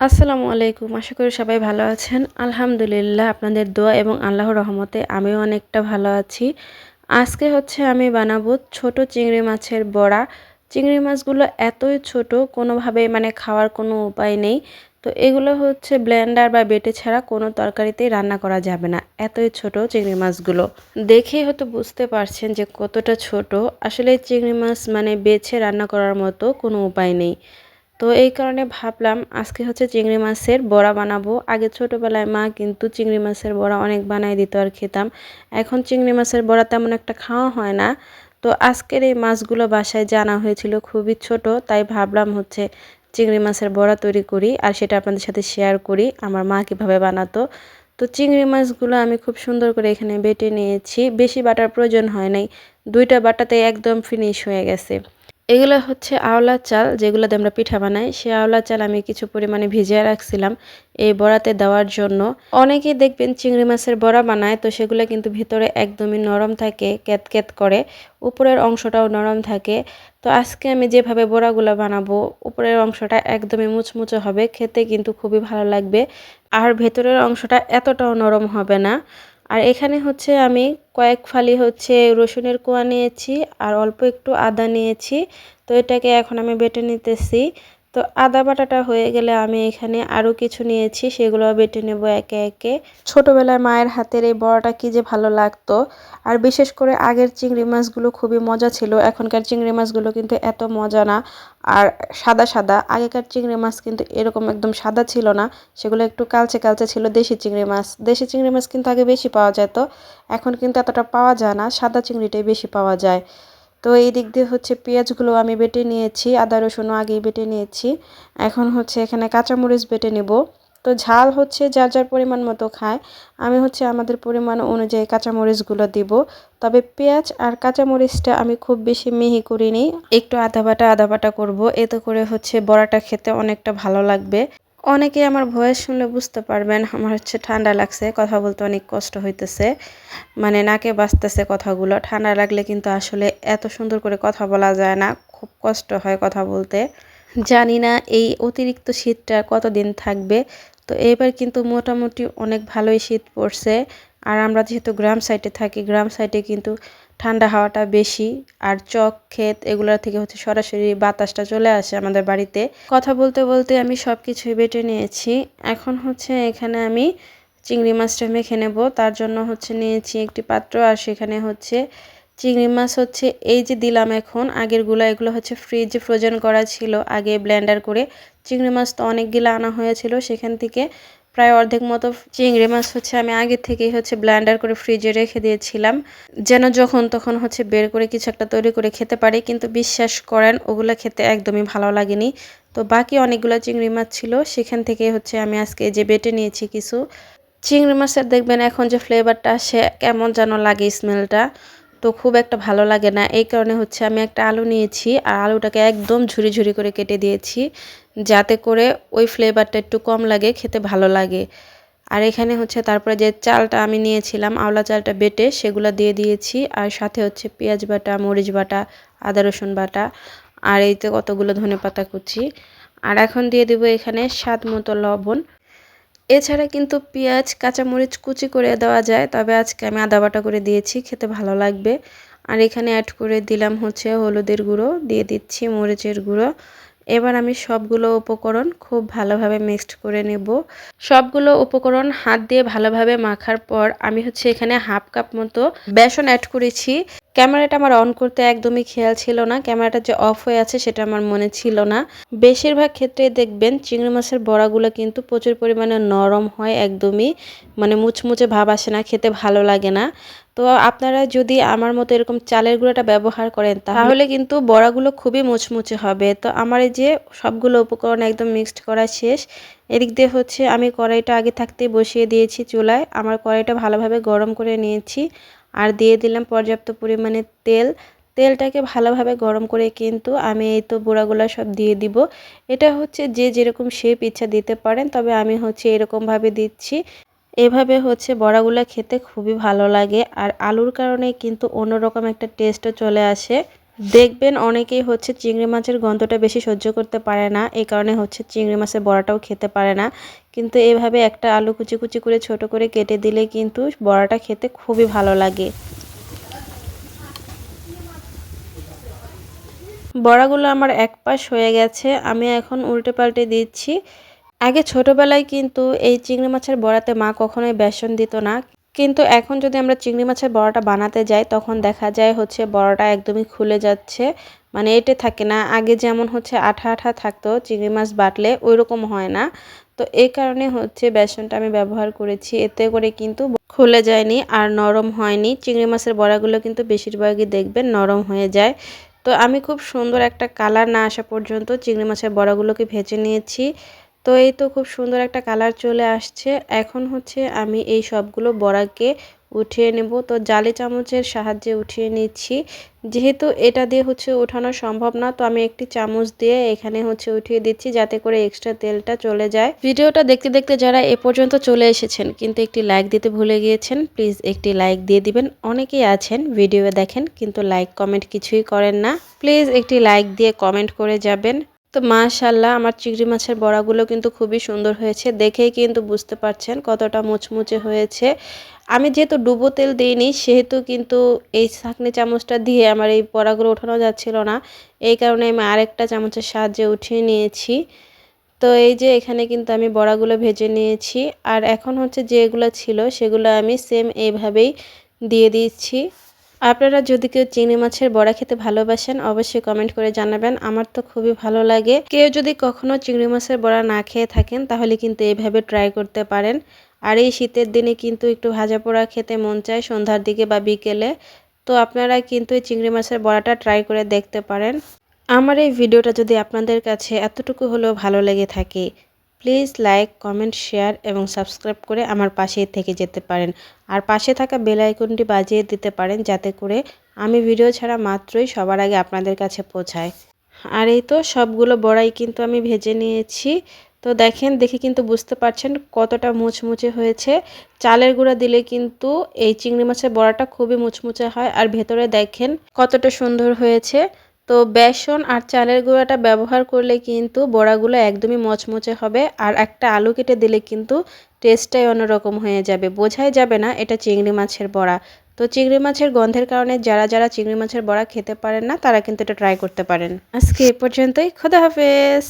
আসসালামু আলাইকুম। আশা করি সবাই ভালো আছেন। আলহামদুলিল্লাহ, আপনাদের দোয়া এবং আল্লাহর রহমতে আমিও অনেকটা ভালো আছি। আজকে হচ্ছে আমি বানাবো ছোট চিংড়ি মাছের বড়া। চিংড়ি মাছগুলো এতই ছোট কোনোভাবে মানে খাওয়ার কোনো উপায় নেই। তো এগুলো হচ্ছে ব্লেন্ডার বা বেটে ছাড়া কোনো তরকারিতেই রান্না করা যাবে না। এতই ছোট চিংড়ি মাছগুলো। দেখেই হয়তো বুঝতে পারছেন যে কতটা ছোট। আসলে চিংড়ি মাছ মানে বেছে রান্না করার মতো কোনো উপায় নেই। তো এই কারণে ভাবলাম আজকে হচ্ছে চিংড়ি মাছের বড়া বানাবো। আগে ছোটোবেলায় মা কিন্তু চিংড়ি মাছের বড়া অনেক বানাই দিত আর খেতাম। এখন চিংড়ি মাছের বড়া তেমন একটা খাওয়া হয় না। তো আজকের এই মাছগুলো বাসায় জানা হয়েছিল খুবই ছোট, তাই ভাবলাম হচ্ছে চিংড়ি মাছের বড়া তৈরি করি আর সেটা আপনাদের সাথে শেয়ার করি আমার মা কীভাবে বানাতো। তো চিংড়ি মাছগুলো আমি খুব সুন্দর করে এখানে বেটে নিয়েছি, বেশি বাটার প্রয়োজন হয় নাই। দুইটা বাটাতে একদম ফিনিশ হয়ে গেছে। এগুলো হচ্ছে আওলা চাল যেগুলোতে আমরা পিঠা বানাই। সে আওলা চাল আমি কিছু পরিমাণে ভিজিয়ে রাখছিলাম এই বড়াতে দেওয়ার জন্য। অনেকেই দেখবেন চিংড়ি মাছের বড়া বানায়, তো সেগুলো কিন্তু ভিতরে একদমই নরম থাকে ক্যাত ক্যাত করে। উপরের অংশটাও নরম থাকে। তো আজকে আমি যেভাবে বড়াগুলো বানাবো, উপরের অংশটা একদমই মুচমুচে হবে, খেতে কিন্তু খুবই ভালো লাগবে। আর ভেতরের অংশটা এতটাও নরম হবে না। আর এখানে হচ্ছে আমি কয়েক ফালি হচ্ছে রসুনের কোয়া নিয়েছি আর অল্প একটু আদা নিয়েছি। তো এটাকে এখন আমি বেটে নিতেছি। তো আদা বাটাটা হয়ে গেলে আমি এখানে আরও কিছু নিয়েছি, সেগুলো বেটে নেব একে একে। ছোটোবেলায় মায়ের হাতের এই বড়াটা কী যে ভালো লাগতো। আর বিশেষ করে আগের চিংড়ি মাছগুলো খুবই মজা ছিল, এখনকার চিংড়ি মাছগুলো কিন্তু এত মজা না। আর সাদা সাদা, আগেকার চিংড়ি মাছ কিন্তু এরকম একদম সাদা ছিল না, সেগুলো একটু কালচে কালচে ছিল দেশি চিংড়ি মাছ। দেশি চিংড়ি মাছ কিন্তু আগে বেশি পাওয়া যেত, এখন কিন্তু এতটা পাওয়া যায় না, সাদা চিংড়িটাই বেশি পাওয়া যায়। তো এই দিক দিয়ে হচ্ছে পেঁয়াজগুলো আমি বেটে নিয়েছি, আদা রসুনও আগেই বেটে নিয়েছি। এখন হচ্ছে এখানে কাঁচামরিচ বেটে নেব। তো ঝাল হচ্ছে যার যার পরিমাণ মতো খায়, আমি হচ্ছে আমাদের পরিমাণ অনুযায়ী কাঁচামরিচগুলো দিব। তবে পেঁয়াজ আর কাঁচামরিচটা আমি খুব বেশি মিহি করিনি, একটু আদা বাটা আদা বাটা করব, এতে করে হচ্ছে বড়াটা খেতে অনেকটা ভালো লাগবে। অনেকে আমার ভয়েস শুনলে বুঝতে পারবেন, আমার হচ্ছে ঠান্ডা লাগছে, কথা বলতে অনেক কষ্ট হইতেছে। মানে নাকে বাঁচতেছে কথাগুলো, ঠান্ডা লাগলে কিন্তু আসলে এত সুন্দর করে কথা বলা যায় না, খুব কষ্ট হয় কথা বলতে। জানি না এই অতিরিক্ত শীতটা কতদিন থাকবে, তো এবার কিন্তু মোটামুটি অনেক ভালোই শীত পড়ছে। আর আমরা যেহেতু গ্রাম সাইডে থাকি, গ্রাম সাইডে কিন্তু ঠান্ডা হাওয়াটা বেশি আর চক, ক্ষেত এগুলোর থেকে হচ্ছে সরাসরি বাতাসটা চলে আসে আমাদের বাড়িতে। কথা বলতে বলতে আমি সব কিছুই বেটে নিয়েছি। এখন হচ্ছে এখানে আমি চিংড়ি মাছটা মেখে নেব। তার জন্য হচ্ছে নিয়েছি একটি পাত্র আর সেখানে হচ্ছে চিংড়ি মাছ হচ্ছে এই যে দিলাম এখন, আগেরগুলো এগুলো হচ্ছে ফ্রিজে ফ্রোজেন করা ছিল, আগে ব্লেন্ডার করে। চিংড়ি মাছ তো অনেকগুলো আনা হয়েছিল সেখান থেকে প্রায় অর্ধেক মতো চিংড়ি মাছ হচ্ছে আমি আগে থেকেই হচ্ছে ব্লেন্ডার করে ফ্রিজে রেখে দিয়েছিলাম। যেন যখন তখন হচ্ছে বের করে কিছু একটা তৈরি করে খেতে পারি, কিন্তু বিশ্বাস করেন ওগুলো খেতে একদমই ভালো লাগেনি। তো বাকি অনেকগুলো চিংড়ি মাছ ছিল, সেখান থেকে হচ্ছে আমি আজকে যে বেটে নিয়েছি কিছু। চিংড়ি মাছের দেখবেন এখন যে ফ্লেভারটা সে কেমন যেন লাগে স্মেলটা তো খুব একটা ভালো লাগে না। এই কারণে হচ্ছে আমি একটা আলু নিয়েছি, আর আলুটাকে একদম ঝুরি ঝুরি করে কেটে দিয়েছি। যাতে করে ওই ফ্লেভারটা একটু কম লাগে, খেতে ভালো লাগে। আর এখানে হচ্ছে তারপরে যে চালটা আমি নিয়েছিলাম আওলা চালটা বেটে সেগুলো দিয়ে দিয়েছি। আর সাথে হচ্ছে পেঁয়াজ বাটা, মরিচ বাটা, আদা, রসুন বাটা, আর এইতে কতগুলো ধনে পাতা কুচি। আর এখন দিয়ে দেবো এখানে স্বাদ মতো লবণ। এছাড়া কিন্তু পেঁয়াজ, কাঁচামরিচ কুচি করে দেওয়া যায়, তবে আজকে আমি আদা বাটা করে দিয়েছি, খেতে ভালো লাগবে। আর এখানে অ্যাড করে দিলাম হচ্ছে হলুদের গুঁড়ো, দিয়ে দিচ্ছি মরিচের গুঁড়ো। এবার আমি সবগুলো উপকরণ খুব ভালোভাবে মিক্সড করে নেব। সবগুলো উপকরণ হাত দিয়ে ভালোভাবে মাখার পর আমি হচ্ছে এখানে হাফ কাপ মতো বেসন অ্যাড করেছি। ক্যামেরাটা আমার অন করতে একদমই খেয়াল ছিল না। ক্যামেরাটা যে অফ হয়ে আছে সেটা আমার মনে ছিল না। বেশিরভাগ ক্ষেত্রে দেখবেন চিংড়ি মাছের বড়াগুলো কিন্তু প্রচুর পরিমাণে নরম হয় একদমই। মানে মুচমুচে ভাব আসে না, খেতে ভালো লাগে না। তো আপনারা যদি আমার মতো এরকম চালের গুঁড়োটা ব্যবহার করেন, তাহলে কিন্তু বড়াগুলো খুবই মুচমুচে হবে। তো আমার এই যে সবগুলো উপকরণ একদম মিক্সড করা শেষ। এদিক দিয়ে হচ্ছে আমি কড়াইটা আগে থাকতেই বসিয়ে দিয়েছি চুলায়। আমার কড়াইটা ভালোভাবে গরম করে নিয়েছি। আর দিয়ে দিলাম পর্যাপ্ত পরিমাণে তেল। তেলটাকে ভালোভাবে গরম করে কিন্তু আমি এই তো বোড়াগুলো সব দিয়ে দিব। এটা হচ্ছে যে যেরকম শেপ ইচ্ছা দিতে পারেন, তবে আমি হচ্ছে এরকমভাবে দিচ্ছি। এভাবে হচ্ছে বড়াগুলো খেতে খুবই ভালো লাগে আর আলুর কারণে কিন্তু অন্যরকম একটা টেস্টও চলে আসে। দেখবেন অনেকেই হচ্ছে চিংড়ি মাছের গন্ধটা বেশি সহ্য করতে পারে না এই কারণে হচ্ছে চিংড়ি মাছের বড়াটাও খেতে পারে না। কিন্তু এভাবে একটা আলু কুচি কুচি করে ছোট করে কেটে দিলে কিন্তু বড়াটা খেতে খুবই ভালো লাগে। বড়াগুলো আমার এক পাশ হয়ে গেছে, আমি এখন উল্টে পাল্টে দিচ্ছি। আগে ছোটবেলায় কিন্তু এই চিংড়ি মাছের বড়াতে মা কখনোই বেসন দিত না। কিন্তু এখন যদি আমরা চিংড়ি মাছের বড়াটা বানাতে যাই, তখন দেখা যায় হচ্ছে বড়াটা একদমই খুলে যাচ্ছে। মানে এটে থাকে না, আগে যেমন হচ্ছে আঠা আঠা থাকতো, চিংড়ি মাছ বাটলে ওই রকম হয় না। তো এই কারণে হচ্ছে বেসনটা আমি ব্যবহার করেছি। এতে করে কিন্তু খুলে যায়নি আর নরম হয়নি। চিংড়ি মাছের বড়াগুলো কিন্তু বেশিরভাগই দেখবেন নরম হয়ে যায়। তো আমি খুব সুন্দর একটা কালার না আসা পর্যন্ত চিংড়ি মাছের বড়াগুলোকে ভেজে নিয়েছি। তো এই তো খুব সুন্দর একটা কালার চলে আসছে। এখন হচ্ছে আমি এই সবগুলো বড়াকে উঠিয়ে নেব। তো জালি চামচের সাহায্যে উঠিয়ে নিচ্ছি। যেহেতু এটা দিয়ে হচ্ছে ওঠানো সম্ভব না, তো আমি একটি চামচ দিয়ে এখানে হচ্ছে উঠিয়ে দিচ্ছি যাতে করে এক্সট্রা তেলটা চলে যায়। ভিডিওটা দেখতে দেখতে যারা এ পর্যন্ত চলে এসেছেন কিন্তু একটি লাইক দিতে ভুলে গিয়েছেন প্লিজ একটি লাইক দিয়ে দিবেন। অনেকেই আছেন ভিডিও দেখেন কিন্তু লাইক কমেন্ট কিছুই করেন না। প্লিজ একটি লাইক দিয়ে কমেন্ট করে যাবেন। তো মাশাল্লাহ আমার চিংড়ি মাছের বড়াগুলো কিন্তু খুবই সুন্দর হয়েছে। দেখেই কিন্তু বুঝতে পারছেন কতটা মুচমুচে হয়েছে। আমি যেহেতু ডুবো তেল দিইনি, সেহেতু কিন্তু এই ছাঁকনি চামচটা দিয়ে আমার এই বড়াগুলো ওঠানো যাচ্ছিল না। এই কারণে আমি আরেকটা চামচের সাহায্যে উঠিয়ে নিয়েছি। তো এই যে এখানে কিন্তু আমি বড়াগুলো ভেজে নিয়েছি। আর এখন হচ্ছে যেগুলো ছিল, সেগুলো আমি সেম এইভাবেই দিয়ে দিচ্ছি। আপনারা যদি কেউ চিংড়ি মাছের বড়া খেতে ভালোবাসেন, অবশ্যই কমেন্ট করে জানাবেন। আমার তো খুবই ভালো লাগে। কেউ যদি কখনো চিংড়ি মাছের বড়া না খেয়ে থাকেন, তাহলে কিন্তু এইভাবে ট্রাই করতে পারেন। আর এই শীতের দিনে কিন্তু একটু ভাজা পোড়া খেতে মন চায়, সন্ধ্যার দিকে বা বিকেলে। তো আপনারা কিন্তু এই চিংড়ি মাছের বড়াটা ট্রাই করে দেখতে পারেন। আমার এই ভিডিওটা যদি আপনাদের কাছে এতটুকু হলেও ভালো লেগে থাকে প্লিজ লাইক, কমেন্ট, শেয়ার এবং সাবস্ক্রাইব করে আমার পাশেই থেকে যেতে পারেন। আর পাশে থাকা বেল আইকনটি বাজিয়ে দিতে পারেন যাতে করে আমি ভিডিও ছাড়া মাত্রই সবার আগে আপনাদের কাছে পৌঁছায়। আর এই তো সবগুলো বড়াই কিন্তু আমি ভেজে নিয়েছি। তো দেখেন, দেখে কিন্তু বুঝতে পারছেন কতটা মুচমুচে হয়েছে। চালের গুঁড়া দিলে কিন্তু এই চিংড়ি মাছের বড়াটা খুবই মুচমুচে হয়। আর ভেতরে দেখেন কতটা সুন্দর হয়েছে। তো বেসন আর চালের গুঁড়াটা ব্যবহার করলে কিন্তু বড়াগুলো একদমই মচমচে হবে আর একটা আলু কেটে দিলে কিন্তু টেস্টটাই অন্যরকম হয়ে যাবে। বোঝাই যাবে না এটা চিংড়ি মাছের বড়া। তো চিংড়ি মাছের গন্ধের কারণে যারা যারা চিংড়ি মাছের বড়া খেতে পারেন না, তারা কিন্তু এটা ট্রাই করতে পারেন। আজকে এ পর্যন্তই। খোদা হাফেজ।